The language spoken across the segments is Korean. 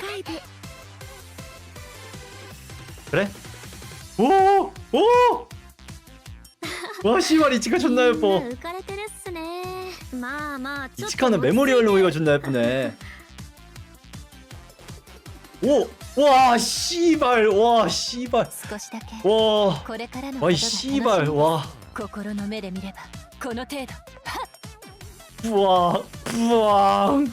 回で 그래? 오! 오! 와 씨발 이치카 존나 みんな 예뻐 浮かれてるっすねまあまあちょっと 이치카는 메모리얼 로이가 존나 예쁘네 오! 와 씨발 와 씨발 少しだけ 와 これからのこと 와이 が楽しみ 씨발 와 心の目で見ればこの程度 부왕 부왕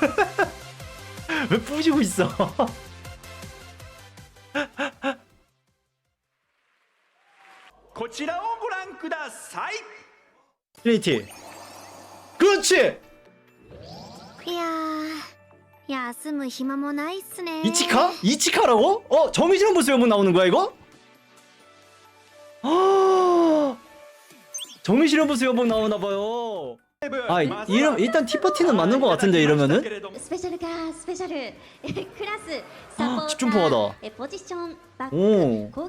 왜 뿌시고 있어 こちらをご覧ください 트리니티 그렇지 いやー休む暇もないっすね 이치카? 이치카라고? 어 정의지는 보스 연문 나오는 거야 이거? 아 정의실현 보스 연봉 나오나 봐요. 아 이- 이름 일단 티파티는 맞는 것 같은데 이러면은 스페셜가 스페셜 클래스 아, 집중포하다. 예, 오. 그,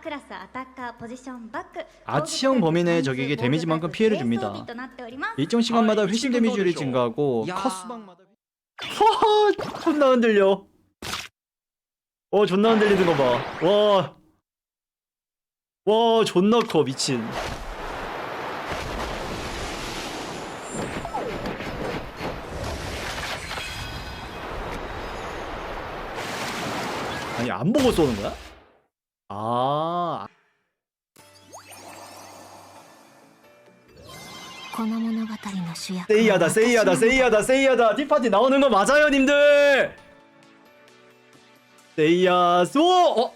クラスアタッカーポジションバック 아치형 범인의 적에게 데미지만큼 피해를 줍니다. となっております 일정 시간마다 아, 회심 이거 데미지율이 어디죠? 증가하고 야. 커스방마다 허허 존나 흔들려 어 존나 흔들리는 거봐와와 와, 존나 커 미친 아니 안 보고 쏘는 거야? 아 この物語の主役は 세이야다 세이야다 私なの 세이야다 세이야다 티파티 나오는 거 맞아요 님들 세이야 쏘 어?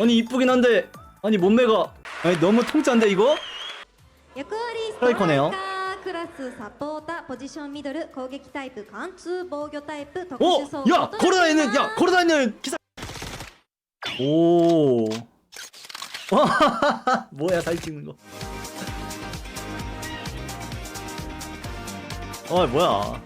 아니 이쁘긴 한데 아니 몸매가 아니 너무 통짠데 이거? 役割ストライコネよ クラスサポーターポジションミドル攻撃タイプ貫通防御タイプ特 어? 殊装 야 備 걸어다니는 야 걸어다니는 기사 오 와, 뭐야 사진 찍는 거 어, 뭐야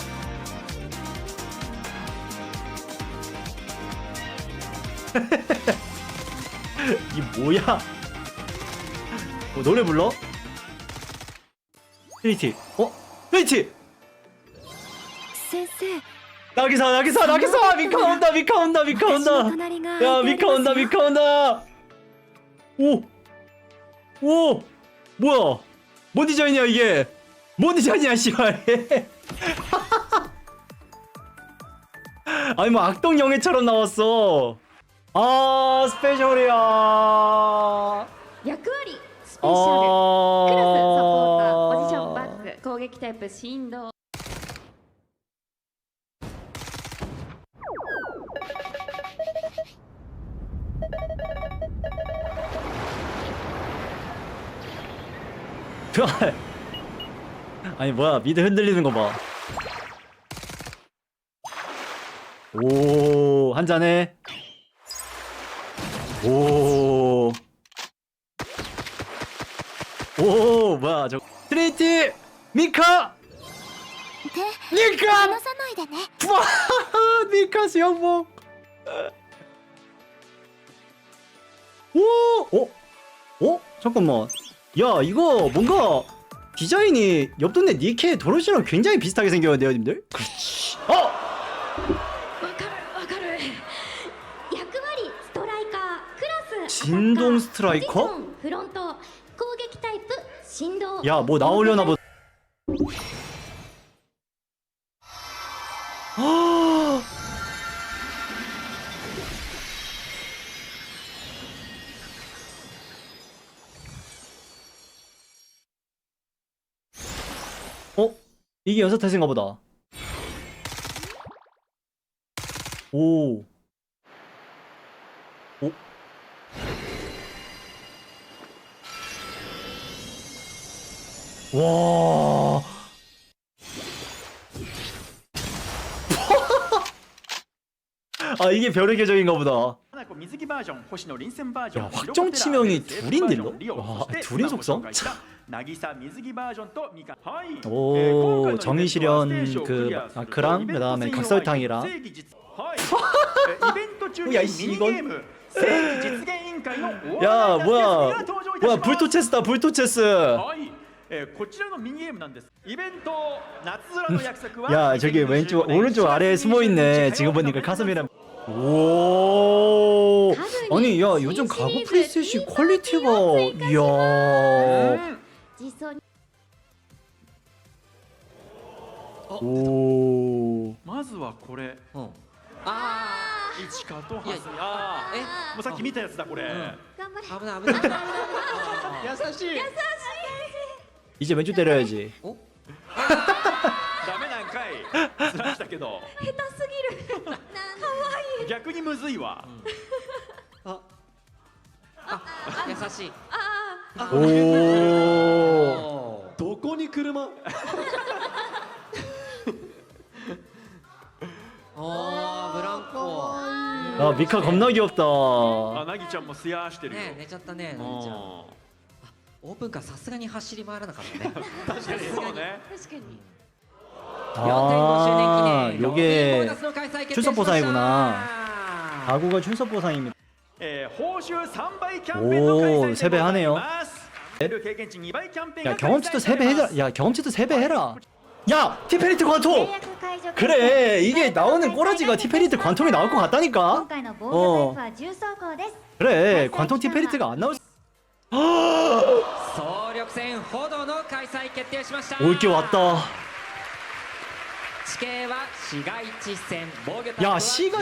이 뭐야 어, 노래 불러? 트리티 어? 트리티 先生 나기사 나기사 나기사 미카 온다 미카 온다 미카 私の 온다 隣が 야 空いて 미카 おり 온다 ますよ 미카 온다 오! 오! 뭐야 뭔 디자인이야 이게 뭔 디자인이야 씨발 아니 뭐 악동 영예처럼 나왔어 아 스페셜이야 役割スペシャルクラスサポーターポジションバ que está 아니 뭐야 미드 흔들리는 거 봐. 오, 한잔해 오. 오, 뭐야, 저. 트레이티! 미카 手 미카 離さないでね 와 미카 수영복 오! 어? 어? 잠깐만. 야, 이거 뭔가 디자인이 옆 동네 니케 도로시랑 굉장히 비슷하게 생겼는데요, 님들? 그렇지. 어! わかるわかる役割ストライカークラス 진동 스트라이커? ポジションフロント攻撃タイプ振動 야, 뭐 나오려나 보다. 이게 연사 탓인가 보다. 오. 오. 와. 아 이게 별의 계정인가 보다. 야, 확정 치명이 둘인데 너? 와, 둘인 속성? 渚水着バージョンとミカはい、 오, えー今回の 정의실현 イベントはステージを 그 クリアすると 마크랑 イベント 그다음에 専用 각설탕이랑 正義実はいえーイベント中に 야 ミ 이씨 ニ 이건 ゲーム正義実現委員会のお 야 笑いキャス 뭐야 が登場いた 뭐야 します 불토 체스다 불토 체스 はい、えーこちらのミニゲームなんですイベント夏空の約束は 야 저기 2025 왼쪽 年 오른쪽 아래에 4月 숨어 있네 21 지금 보니까 火曜日の 가슴이랑 오 가슴이 아니 야 신 요즘 가구 시리즈 플레이스테이션 뒷바퀴 퀄리티가追加し이야 うん 実装に 오 まずはこれうんあ一花と蓮見いやあーえあもうさっき見たやつだこれ、うん頑張れ危ない危ない危ない優しい 이제 왼쪽 때려야지 おダメなんかいずらしたけど下手すぎるかわいい逆にむずいわ、あ優しい오 おどこに車おーブランコ 야 미카 겁나 귀엽다 あなぎちゃんもすやーしてるよ、ね寝ちゃったねうなぎちゃんんオープンカーさすがに走り回らなかったね確かにそうね確かに 아 4.5周年記念ロッキーボーナ 요게 スの開催決定しました 출석 보상이구나. 가구가 출석 보상입니다 오, 세배하네요. 야, 경험치도 세배해라. 야, 경험치도 세배해라. 야, 티페리트 관통. 그래, 이게 나오는 꼬라지가 티페리트 관통이 나올 것 같다니까. 어. 그래, 관통 티페리트가 안 나올. 올게 왔다. 야, 시가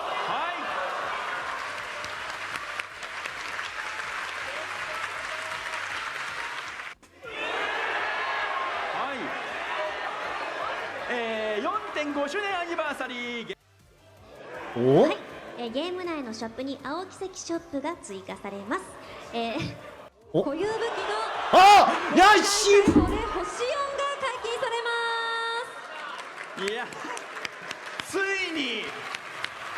5周年アニバーサリー。お、はい。えー、ゲーム内のショップに青奇跡ショップが追加されます、えー、固有武器のあ！やっし！で星4が解禁されますいやついに。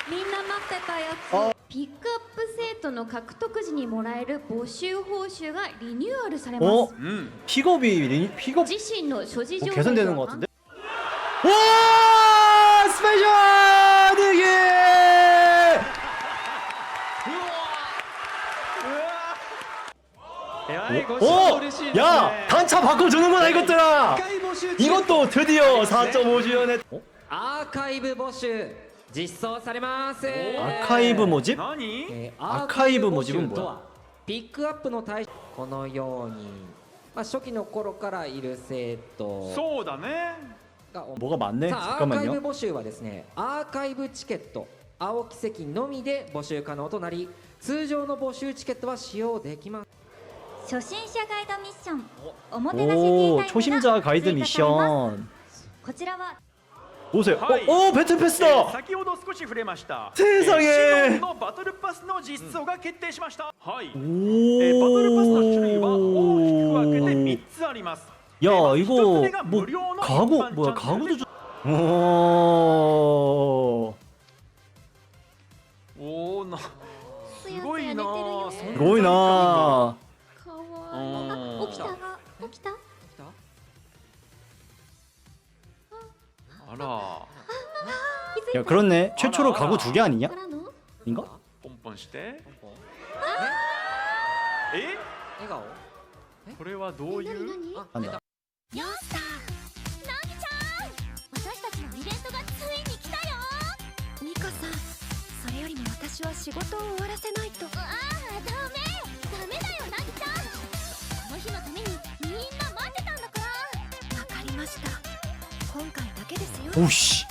みんな待ってたやつ。ピックアップ生徒の獲得時にもらえる募集報酬がリニューアルされます。うん.픽업이 리니-픽 업. 어, 自身の所持情報? 오! 야! 단차 바꿔주는구나 이것들아! 回募集中 이것도 드디어 4.5주년에 어? アーカイブ募集実装されます、 아카이브 모집? 何えーアーカイブモジブアーカイブ募集とはピックアップの対象このように、まあ、初期の頃からいる生徒そうだねが 뭐가 많네 さあアーカイ 잠깐만요 ブ募集はですねアーカイブチケット青奇跡のみで募集可能となり通常の募集チケットは使用できます 初心者ガイドミッションおもてなしティー 오 タイム 초심자 が 가이드 追加されます 미션 こちらは 보세요 はい 어, 오 배틀 えー 패스다 先ほど少し触れました세상에えーシドンのバトルパスの実装が決定しました、はい、 오 えーバトルパスの種類は大きく分けて3つ ります 야 一 이거 つ目が 뭐 無料の一 가구 般 뭐야 チャンネル 가구도 주... 오 おおなすすやごいなすや寝てるよそん すごいな あら 야 그렇네 최초로 알아, 가구 알아. 두 개 아니냐? からの 인가? ポンポンしてポンポンえ笑顔これはどういう何何あなんだヨースターナギちゃん私たちのイベントがついに来たよミカさんそれよりも私は仕事を終わらせないとああ 오씨